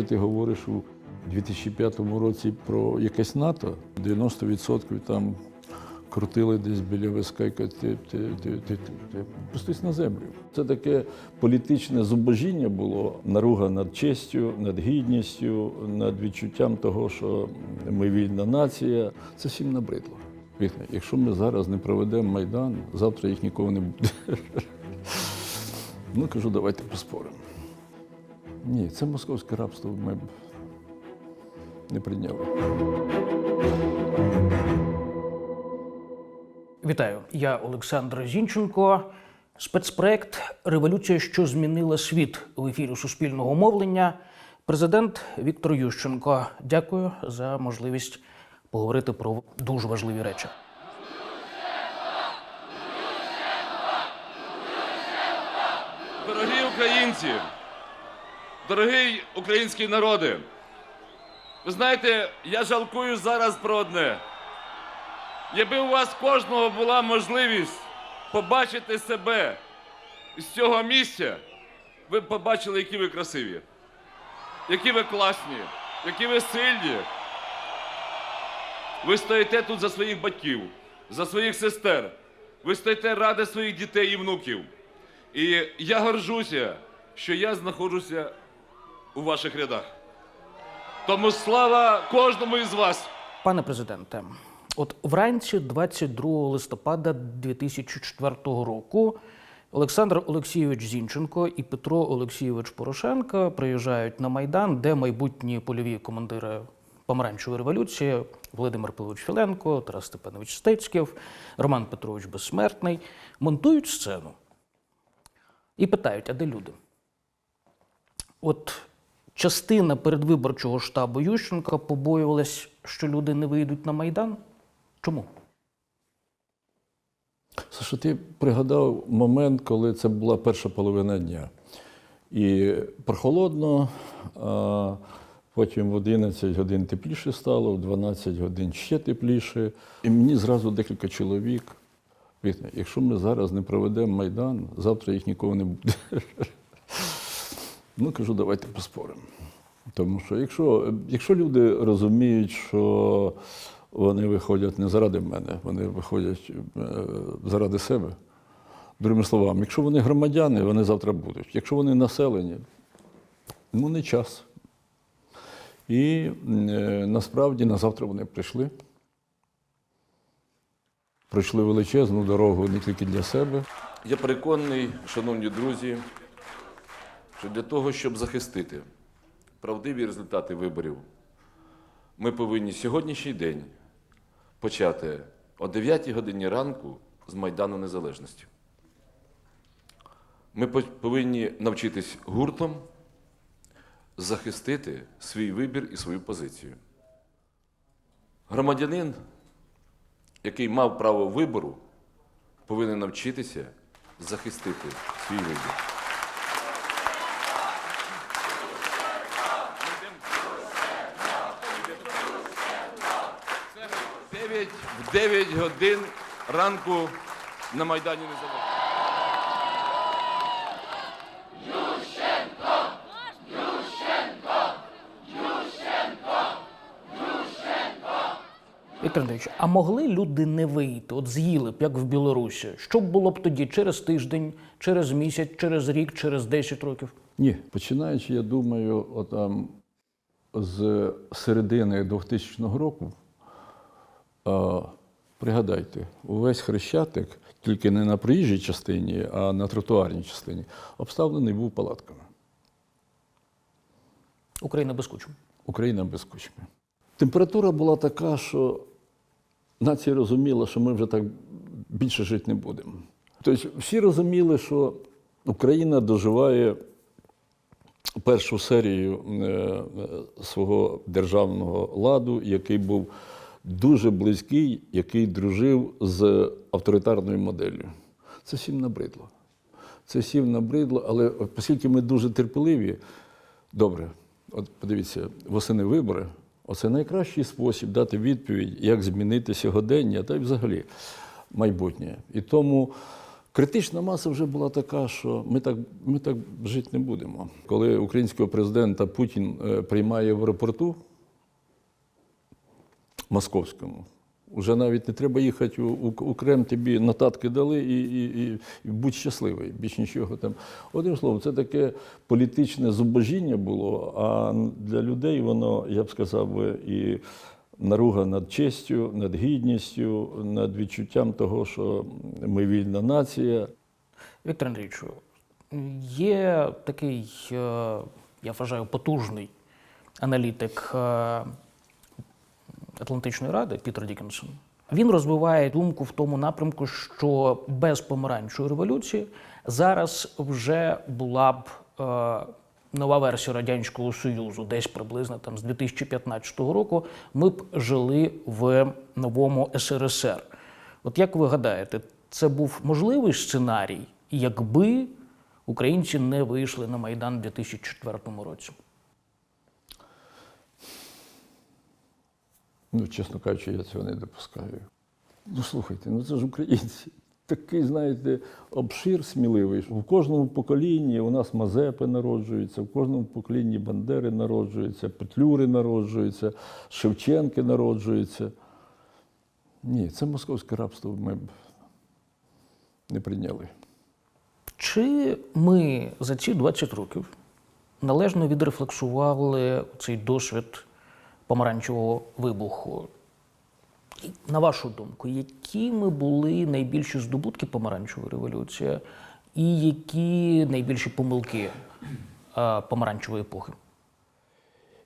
коли ти говориш у 2005 році про якесь НАТО, 90% там крутили десь біля виска і ти, ти, ти, ти, ти пустись на землю. Це таке політичне зубожіння було, наруга над честю, над гідністю, над відчуттям того, що ми вільна нація. Це всім набридло. Якщо ми зараз не проведемо Майдан, завтра їх нікого не буде. Ну, кажу, давайте поспоримо. Ні, це московське рабство ми б не прийняли. Вітаю, я Олександр Зінченко. Спецпроект Революція, що змінила світ в ефірі суспільного мовлення. Президент Віктор Ющенко. Дякую за можливість поговорити про дуже важливі речі. Дорогі українці, дорогий український народи, ви знаєте, я жалкую зараз про одне. Якби у вас кожного була можливість побачити себе з цього місця, ви б побачили, які ви красиві, які ви класні, які ви сильні. Ви стоїте тут за своїх батьків, за своїх сестер. Ви стоїте ради своїх дітей і внуків. І я горжуся, що я знаходжуся у ваших рядах. Тому слава кожному із вас. Пане президенте, от вранці 22 листопада 2004 року Олександр Олексійович Зінченко і Петро Олексійович Порошенко приїжджають на Майдан, де майбутні польові командири помаранчевої революції Володимир Павлович Філенко, Тарас Степанович Стецьків, Роман Петрович Безсмертний монтують сцену і питають, а де люди? От частина передвиборчого штабу Ющенка побоювалась, що люди не вийдуть на Майдан. Чому? Саша, ти пригадав момент, коли це була перша половина дня. І прохолодно, а потім в 11 годин тепліше стало, в 12 годин ще тепліше. І мені зразу декілька чоловік. Якщо ми зараз не проведемо Майдан, завтра їх нікого не буде. Ну, кажу, давайте поспоримо. Тому що якщо, якщо люди розуміють, що вони виходять не заради мене, вони виходять е, заради себе. Другими словами, якщо вони громадяни, вони завтра будуть. Якщо вони населені, ну не час. І е, насправді на завтра вони прийшли. Пройшли величезну дорогу не тільки для себе. Я переконаний, шановні друзі, що для того, щоб захистити правдиві результати виборів, ми повинні сьогоднішній день почати о 9 годині ранку з Майдану Незалежності. Ми повинні навчитись гуртом захистити свій вибір і свою позицію. Громадянин, який мав право вибору, повинен навчитися захистити свій вибір. 9 годин ранку на Майдані Незалежності. Віктор Андрійович, а могли люди не вийти? От з'їли б, як в Білорусі. Що б було б тоді через тиждень, через місяць, через рік, через 10 років? Ні, починаючи, я думаю, отам з середини 2000 року, пригадайте, увесь хрещатик, тільки не на проїжджій частині, а на тротуарній частині, обставлений був палатками. Україна без кучм. Україна без кучми. Температура була така, що нація розуміла, що ми вже так більше жити не будемо. Тобто всі розуміли, що Україна доживає першу серію е, свого державного ладу, який був дуже близький, який дружив з авторитарною моделлю. Це всім набридло. Це всім набридло, але оскільки ми дуже терпеливі, добре, от подивіться, восени вибори. Оце найкращий спосіб дати відповідь, як змінити сьогодення та й взагалі майбутнє. І тому Критична маса вже була така, що ми так, ми так жити не будемо. Коли українського президента Путін е, приймає в аеропорту московському, вже навіть не треба їхати у, у, у Крем, тобі нотатки дали і, і, і, і будь щасливий, більш нічого там. Одним словом, це таке політичне зубожіння було, а для людей воно, я б сказав, і наруга над честю, над гідністю, над відчуттям того, що ми вільна нація. Віктор Андрійович, є такий, е, я вважаю, потужний аналітик е, Атлантичної ради Пітер Дікенсон. Він розвиває думку в тому напрямку, що без помаранчої революції зараз вже була б е, нова версія Радянського Союзу, десь приблизно там з 2015 року, ми б жили в новому СРСР. От як ви гадаєте, це був можливий сценарій, якби українці не вийшли на Майдан у 2004 році? Ну, чесно кажучи, я цього не допускаю. Ну, слухайте, ну це ж українці. Такий, знаєте, обшир сміливий. У кожному поколінні у нас Мазепи народжуються, в кожному поколінні Бандери народжуються, Петлюри народжуються, Шевченки народжуються. Ні, це московське рабство ми б не прийняли. Чи ми за ці 20 років належно відрефлексували цей досвід помаранчевого вибуху? На вашу думку, якими були найбільші здобутки помаранчевої революції і які найбільші помилки е, помаранчевої епохи?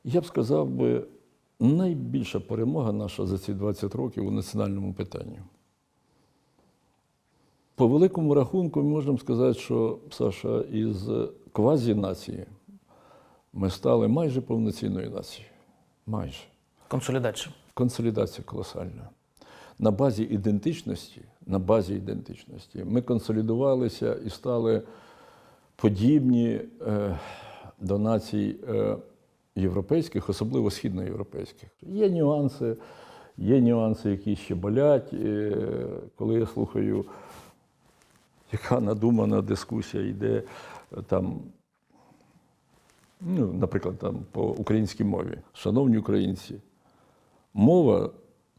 Я б сказав би, найбільша перемога наша за ці 20 років у національному питанні. По великому рахунку ми можемо сказати, що Саша із квазі-нації ми стали майже повноцінною нацією. Майже. Консолідація. Консолідація колосальна. На базі ідентичності, на базі ідентичності ми консолідувалися і стали подібні е, до націй е, європейських, особливо східноєвропейських. Є нюанси, є нюанси, які ще болять. Е, коли я слухаю, яка надумана дискусія йде е, там ну, наприклад, там по українській мові. Шановні українці, мова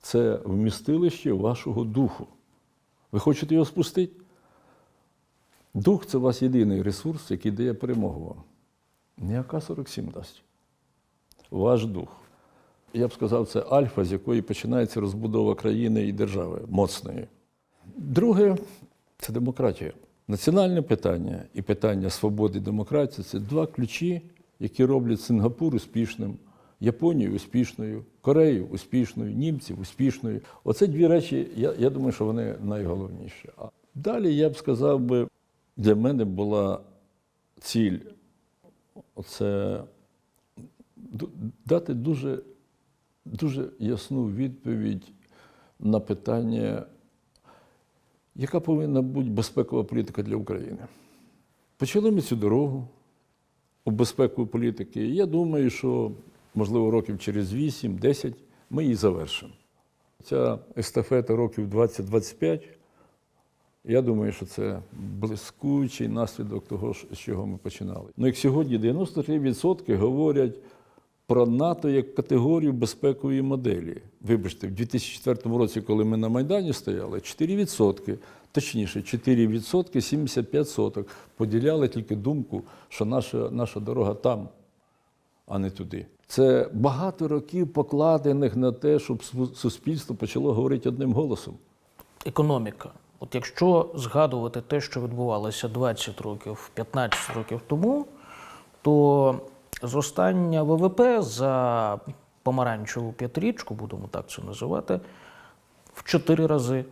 це вмістилище вашого духу. Ви хочете його спустити? Дух це у вас єдиний ресурс, який дає перемогу вам. Не АК-47 дасть. Ваш дух. Я б сказав, це альфа, з якої починається розбудова країни і держави моцної. Друге це демократія. Національне питання і питання свободи і демократії це два ключі, які роблять Сингапур успішним, Японію успішною, Корею успішною, німців успішною. Оце дві речі, я, я думаю, що вони найголовніші. А далі я б сказав би, для мене була ціль ду- дати дуже, дуже ясну відповідь на питання, яка повинна бути безпекова політика для України. Почали ми цю дорогу у безпеку політики. Я думаю, що, можливо, років через 8-10 ми її завершимо. Ця естафета років 20-25, я думаю, що це блискучий наслідок того, з чого ми починали. Ну, як сьогодні 93% говорять про НАТО як категорію безпекової моделі. Вибачте, в 2004 році, коли ми на Майдані стояли, 4%, точніше, 4% 75 соток поділяли тільки думку, що наша, наша дорога там, а не туди. Це багато років покладених на те, щоб суспільство почало говорити одним голосом. Економіка. От якщо згадувати те, що відбувалося 20 років, 15 років тому, то зростання ВВП за помаранчеву п'ятирічку, будемо так це називати, в 4 рази.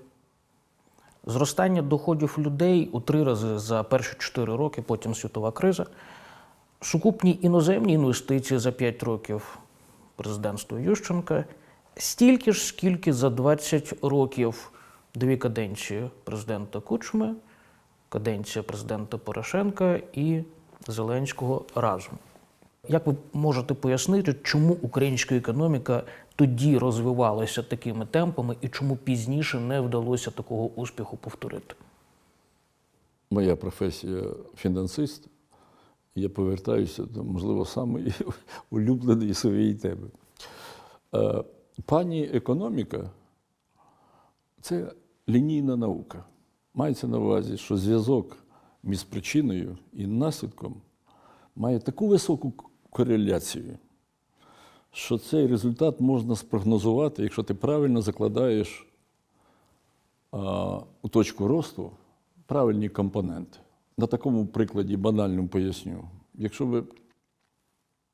Зростання доходів людей у 3 рази за перші 4 роки, потім світова криза. Сукупні іноземні інвестиції за 5 років президентства Ющенка стільки ж, скільки за 20 років дві каденції президента Кучми, каденція президента Порошенка і Зеленського разом. Як ви можете пояснити, чому українська економіка тоді розвивалася такими темпами і чому пізніше не вдалося такого успіху повторити? моя професія фінансист, я повертаюся до, можливо, самої улюбленої своєї теми. Е, Пані економіка це лінійна наука. Мається на увазі, що зв'язок між причиною і наслідком має таку високу кореляцію, що цей результат можна спрогнозувати, якщо ти правильно закладаєш а, у точку росту правильні компоненти. На такому прикладі банальному поясню. Якщо ви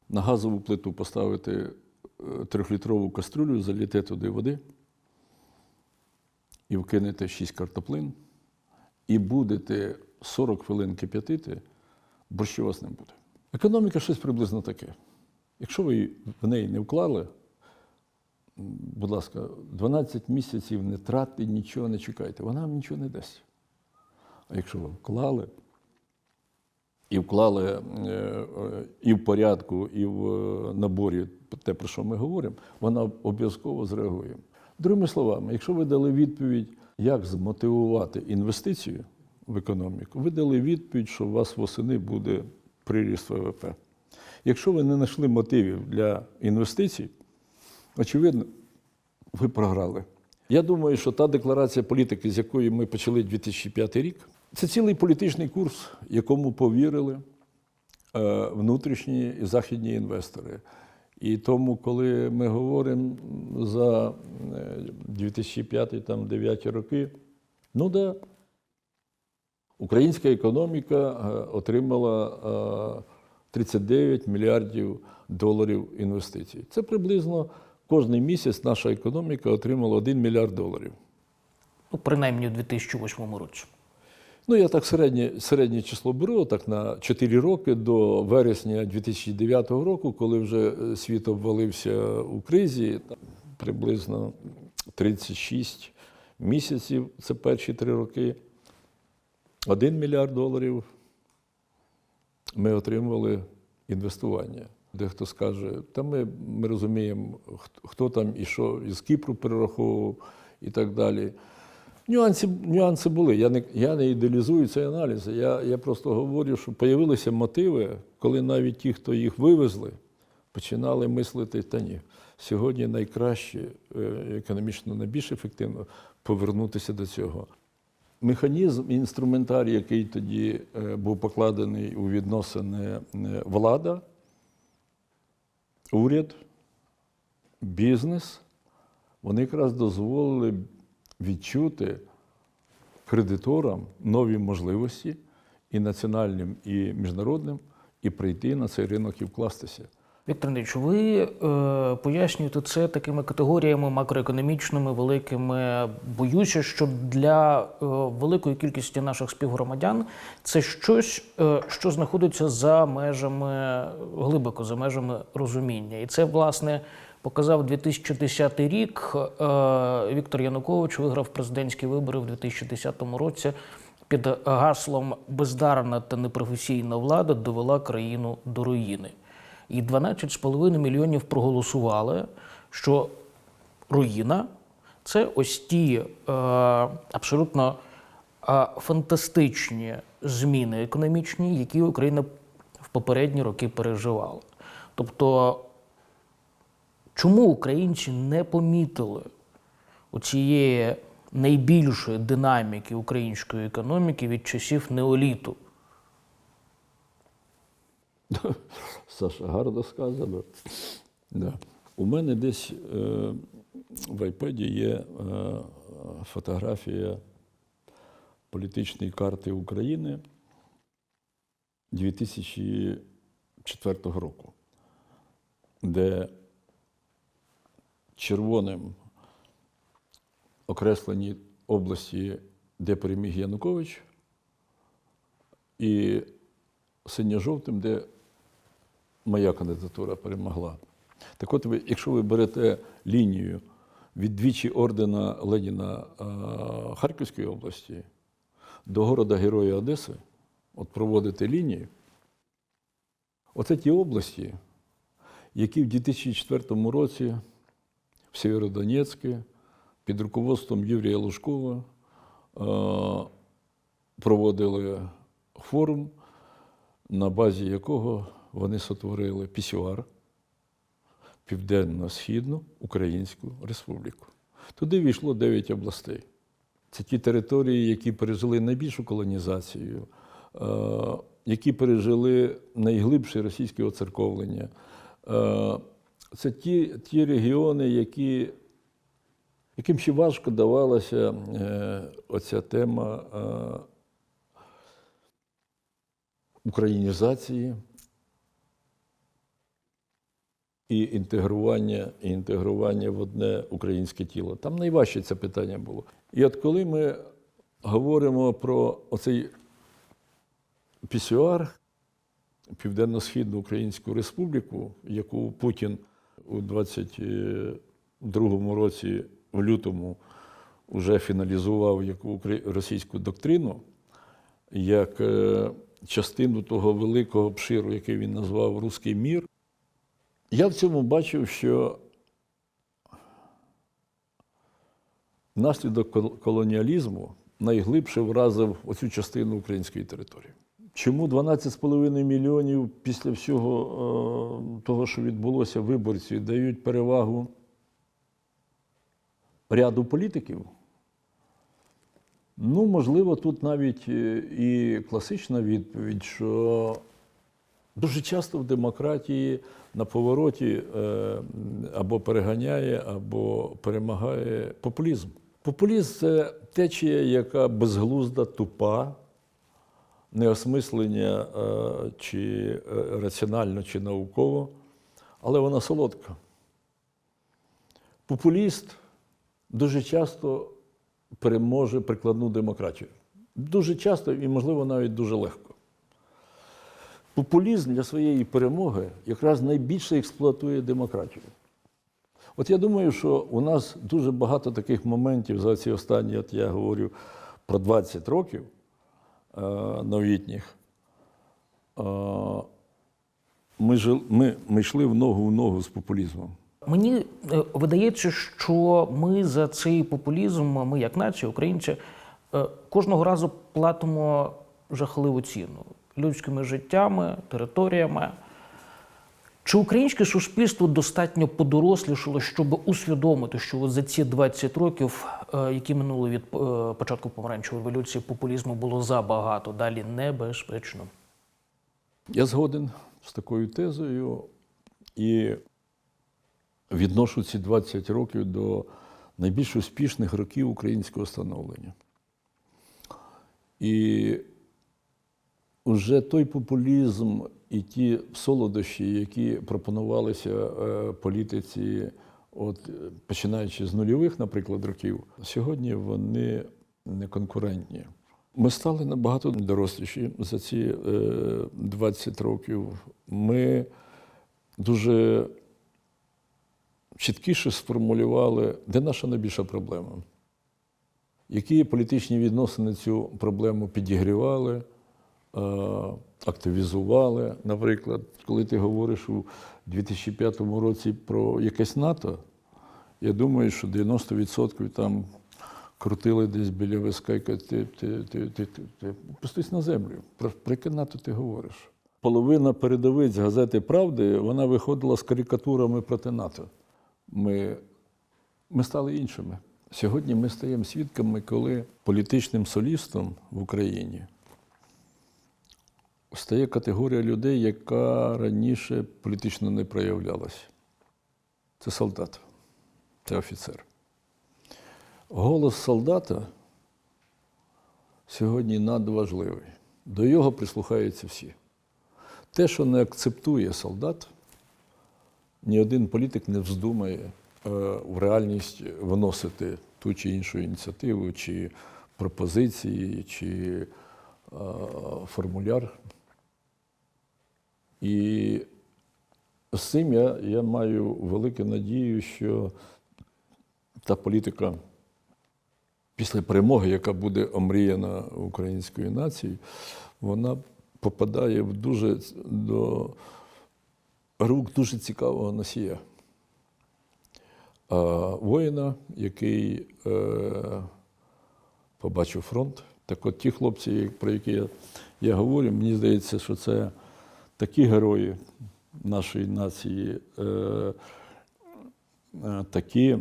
на газову плиту поставите е, трьохлітрову каструлю, заліте туди води і вкинете 6 картоплин, і будете 40 хвилин кип'ятити, борщу у вас не буде. Економіка щось приблизно таке. Якщо ви в неї не вклали, будь ласка, 12 місяців не тратьте, нічого не чекайте, вона вам нічого не дасть. А якщо ви вклали, і вклали е, і в порядку, і в е, наборі те, про що ми говоримо, вона обов'язково зреагує. Другими словами, якщо ви дали відповідь, як змотивувати інвестицію в економіку, ви дали відповідь, що у вас восени буде приріст ВВП. Якщо ви не знайшли мотивів для інвестицій, очевидно, ви програли. Я думаю, що та декларація політики, з якої ми почали 2005 рік, це цілий політичний курс, якому повірили е, внутрішні і західні інвестори. І тому, коли ми говоримо за 2005-2009 роки, ну да, українська економіка е, отримала е, 39 мільярдів доларів інвестицій. Це приблизно кожний місяць наша економіка отримала 1 мільярд доларів. Ну, принаймні у 2008 році. Ну, я так середнє, середнє число беру, так на 4 роки до вересня 2009 року, коли вже е, світ обвалився у кризі, там, приблизно 36 місяців, це перші три роки. 1 мільярд доларів ми отримували інвестування. Дехто скаже, та ми, ми розуміємо, хто, там і що із Кіпру перераховував і так далі. Нюанси, нюанси були. Я не, я не ідеалізую цей аналіз. Я, я просто говорю, що з'явилися мотиви, коли навіть ті, хто їх вивезли, починали мислити, та ні, сьогодні найкраще, е, економічно найбільш ефективно повернутися до цього. Механізм, інструментарій, який тоді е, був покладений у відносини е, влада, уряд, бізнес, вони якраз дозволили відчути кредиторам нові можливості і національним, і міжнародним, і прийти на цей ринок і вкластися. Віктор Андрійович, ви е, пояснюєте це такими категоріями макроекономічними, великими. Боюся, що для е, великої кількості наших співгромадян це щось, е, що знаходиться за межами глибоко за межами розуміння. І це, власне, показав 2010 рік. Е, Віктор Янукович виграв президентські вибори в 2010 році. Під гаслом бездарна та непрофесійна влада довела країну до руїни. І 12,5 мільйонів проголосували, що руїна це ось ті е, абсолютно е, фантастичні зміни економічні, які Україна в попередні роки переживала. Тобто, чому українці не помітили оцієї найбільшої динаміки української економіки від часів неоліту? Саша, гарно сказано. Да. У мене десь е, в айпеді є е, фотографія політичної карти України 2004 року, де червоним окреслені області, де переміг Янукович, і синьо-жовтим, де моя кандидатура перемогла. Так от, якщо ви берете лінію від двічі ордена Леніна Харківської області до города Героя Одеси, от проводите лінію, оце ті області, які в 2004 році в Сєвєродонецьке під руководством Юрія Лужкова проводили форум, на базі якого вони сотворили пісюар Південно-Східну Українську Республіку. Туди війшло 9 областей. Це ті території, які пережили найбільшу колонізацію, е, які пережили найглибше російське оцерковлення. Е, Це ті, ті регіони, які, яким ще важко давалася е, оця тема українізації і інтегрування, і інтегрування в одне українське тіло. Там найважче це питання було. І от коли ми говоримо про оцей пісюар, Південно-Східну Українську Республіку, яку Путін у 22-му році, в лютому, вже фіналізував як російську доктрину, як е, частину того великого обширу, який він назвав Руський мір, я в цьому бачив, що наслідок колоніалізму найглибше вразив оцю частину української території. Чому 12,5 мільйонів після всього е, того, що відбулося, виборці дають перевагу ряду політиків? Ну, можливо, тут навіть е, і класична відповідь, що Дуже часто в демократії на повороті е, або переганяє, або перемагає популізм. Популізм це течія, яка безглузда, тупа, неосмислення е, чи е, раціонально, чи науково, але вона солодка. Популіст дуже часто переможе прикладну демократію. Дуже часто і, можливо, навіть дуже легко. Популізм для своєї перемоги якраз найбільше експлуатує демократію. От я думаю, що у нас дуже багато таких моментів за ці останні, от я говорю про 20 років е, новітніх. Е, ми, жил, ми, ми йшли в ногу в ногу з популізмом. Мені е, видається, що ми за цей популізм, ми як нація, українці, е, кожного разу платимо жахливу ціну людськими життями, територіями. Чи українське суспільство достатньо подорослішало, щоб усвідомити, що от за ці 20 років, е, які минули від е, початку помаранчевої революції, популізму було забагато, далі небезпечно? Я згоден з такою тезою і відношу ці 20 років до найбільш успішних років українського становлення. І вже той популізм і ті солодощі, які пропонувалися е, політиці, от, е, починаючи з нульових, наприклад, років, сьогодні вони не конкурентні. Ми стали набагато доросліші за ці е, 20 років. Ми дуже чіткіше сформулювали, де наша найбільша проблема. Які політичні відносини цю проблему підігрівали, е, активізували. Наприклад, коли ти говориш у 2005 році про якесь НАТО, я думаю, що 90% там крутили десь біля виска і ти, ти, ти, ти, ти пустись на землю. Про, про яке НАТО ти говориш? Половина передовиць газети Правди вона виходила з карикатурами проти НАТО. Ми, ми стали іншими. Сьогодні ми стаємо свідками, коли політичним солістом в Україні стає категорія людей, яка раніше політично не проявлялася. Це солдат, це офіцер. Голос солдата сьогодні надважливий. До його прислухаються всі. Те, що не акцептує солдат, ні один політик не вздумає е, в реальність виносити ту чи іншу ініціативу, чи пропозиції, чи е, формуляр. І з цим я, я маю велику надію, що та політика після перемоги, яка буде омріяна українською нацією, вона попадає в дуже до рук дуже цікавого носія. Воїна, який е, побачив фронт, Так от ті хлопці, про які я, я говорю, мені здається, що це такі герої нашої нації, е, е, такі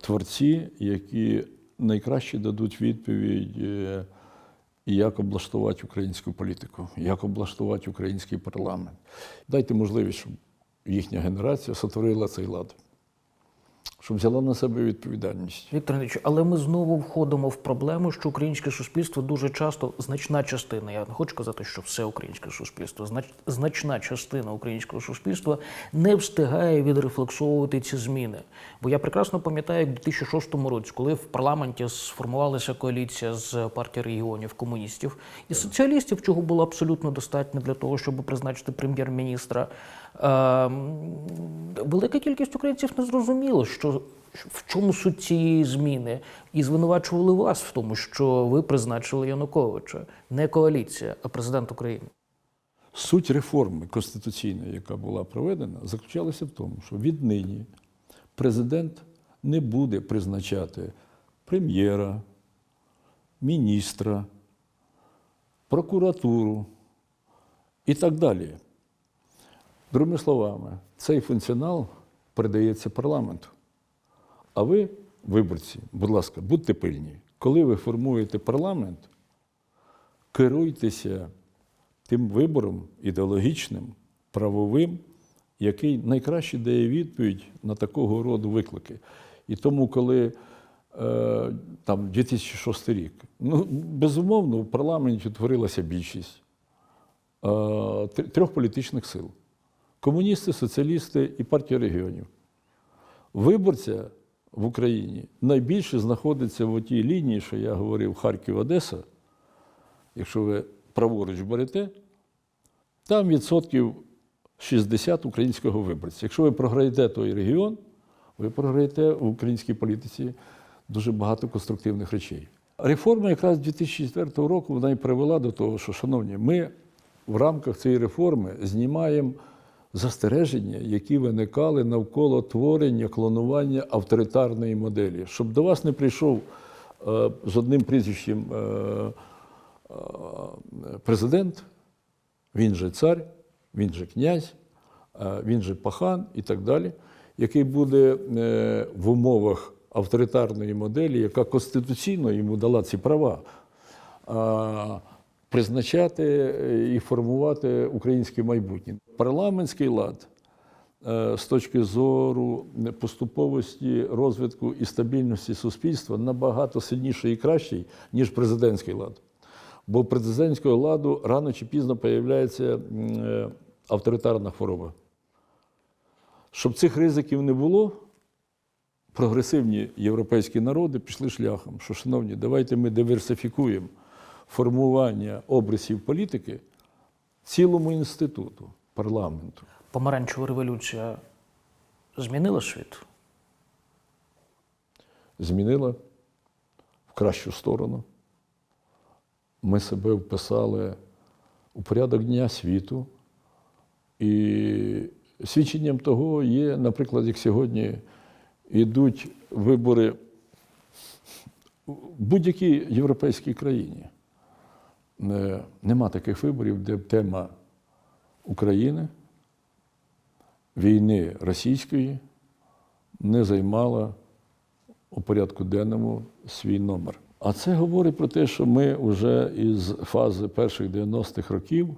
творці, які найкраще дадуть відповідь, е, як облаштувати українську політику, як облаштувати український парламент. Дайте можливість, щоб їхня генерація сотворила цей лад, щоб взяла на себе відповідальність. Віктор Андрійович, але ми знову входимо в проблему, що українське суспільство дуже часто, значна частина, я не хочу казати, що все українське суспільство, знач- значна частина українського суспільства не встигає відрефлексовувати ці зміни. Бо я прекрасно пам'ятаю, як в 2006 році, коли в парламенті сформувалася коаліція з партії регіонів комуністів і соціалістів, чого було абсолютно достатньо для того, щоб призначити прем'єр-міністра. Ем, велика кількість українців не зрозуміло, що в чому суть цієї зміни, і звинувачували вас в тому, що ви призначили Януковича, не коаліція, а президент України. Суть реформи конституційної, яка була проведена, заключалася в тому, що віднині президент не буде призначати прем'єра, міністра, прокуратуру і так далі. Другими словами, цей функціонал передається парламенту. А ви, виборці, будь ласка, будьте пильні. Коли ви формуєте парламент, керуйтеся тим вибором ідеологічним, правовим, який найкраще дає відповідь на такого роду виклики. І тому, коли е, там 2006 рік, ну, безумовно, в парламенті утворилася більшість е, трьох політичних сил: комуністи, соціалісти і партія регіонів. Виборця в Україні найбільше знаходиться в тій лінії, що я говорив, Харків-Одеса. Якщо ви праворуч берете, там відсотків 60 українського виборця. Якщо ви програєте той регіон, ви програєте в українській політиці дуже багато конструктивних речей. Реформа якраз 2004 року вона і привела до того, що, шановні, ми в рамках цієї реформи знімаємо застереження, які виникали навколо творення, клонування авторитарної моделі. Щоб до вас не прийшов е, з одним прізвищем е, е, президент, він же цар, він же князь, е, він же пахан і так далі, який буде е, в умовах авторитарної моделі, яка конституційно йому дала ці права, е, призначати е, і формувати українське майбутнє. Парламентський лад е, з точки зору поступовості розвитку і стабільності суспільства набагато сильніший і кращий, ніж президентський лад. Бо президентського ладу рано чи пізно появляється е, авторитарна хвороба. Щоб цих ризиків не було, прогресивні європейські народи пішли шляхом, що, шановні, давайте ми диверсифікуємо формування обрисів політики цілому інституту, парламенту. Помаранчева революція змінила світ. Змінила в кращу сторону. Ми себе вписали у порядок Дня світу. І свідченням того є, наприклад, як сьогодні йдуть вибори в будь-якій європейській країні. Нема таких виборів, де б тема України, війни російської не займала у порядку денному свій номер. А це говорить про те, що ми вже із фази перших 90-х років,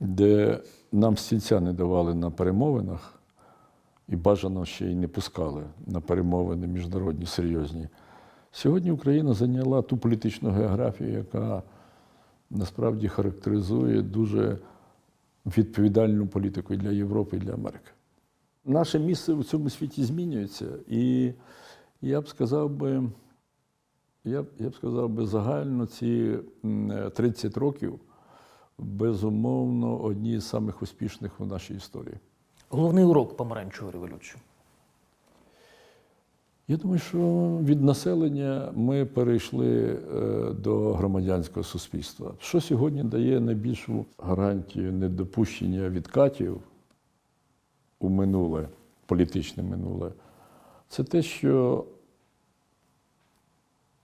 де нам стільця не давали на перемовинах, і бажано ще й не пускали на перемовини міжнародні серйозні. Сьогодні Україна зайняла ту політичну географію, яка насправді характеризує дуже відповідальну політику для Європи, і для Америки. Наше місце у цьому світі змінюється, і я б сказав би, я я б сказав би, загально ці 30 років безумовно одні з самих успішних у нашій історії. Головний урок помаранчевої революції. Я думаю, що від населення ми перейшли е, до громадянського суспільства. Що сьогодні дає найбільшу гарантію недопущення відкатів у минуле, політичне минуле, це те, що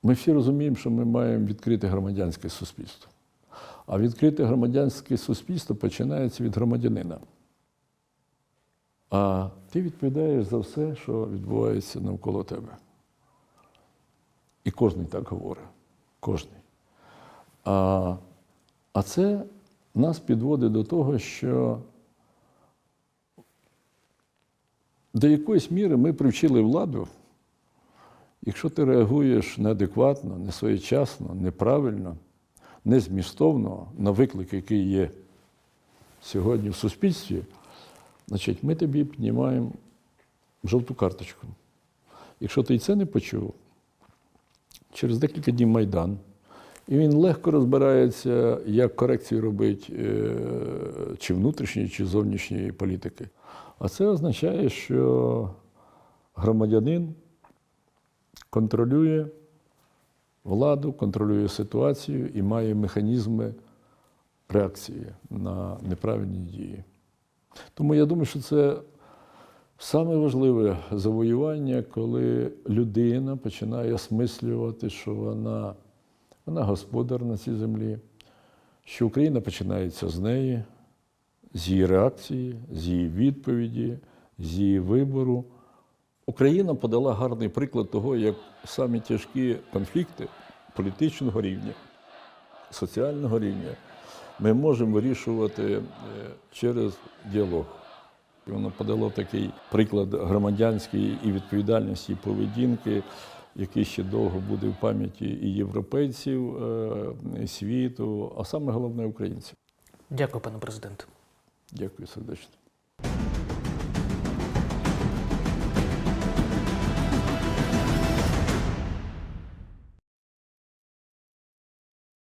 Ми всі розуміємо, що ми маємо відкрити громадянське суспільство. А відкрите громадянське суспільство починається від громадянина. А ти відповідаєш за все, що відбувається навколо тебе. І кожен так говорить. Кожний. А, а це нас підводить до того, що до якоїсь міри ми привчили владу. Якщо ти реагуєш неадекватно, несвоєчасно, неправильно, незмістовно на виклик, який є сьогодні в суспільстві, значить ми тобі піднімаємо жовту карточку. Якщо ти і це не почув, через декілька днів Майдан, і він легко розбирається, як корекцію робить е, чи внутрішньої, чи зовнішньої політики. А це означає, що громадянин контролює владу, контролює ситуацію і має механізми реакції на неправильні дії. Тому я думаю, що це саме важливе завоювання, коли людина починає осмислювати, що вона, вона господар на цій землі, що Україна починається з неї, з її реакції, з її відповіді, з її вибору. Україна подала гарний приклад того, як самі тяжкі конфлікти політичного рівня, соціального рівня ми можемо вирішувати е, через діалог. Воно подало такий приклад громадянської і відповідальності, і поведінки, який ще довго буде в пам'яті і європейців, е, і світу, а саме головне українців. Дякую, пане президенте. Дякую сердечно.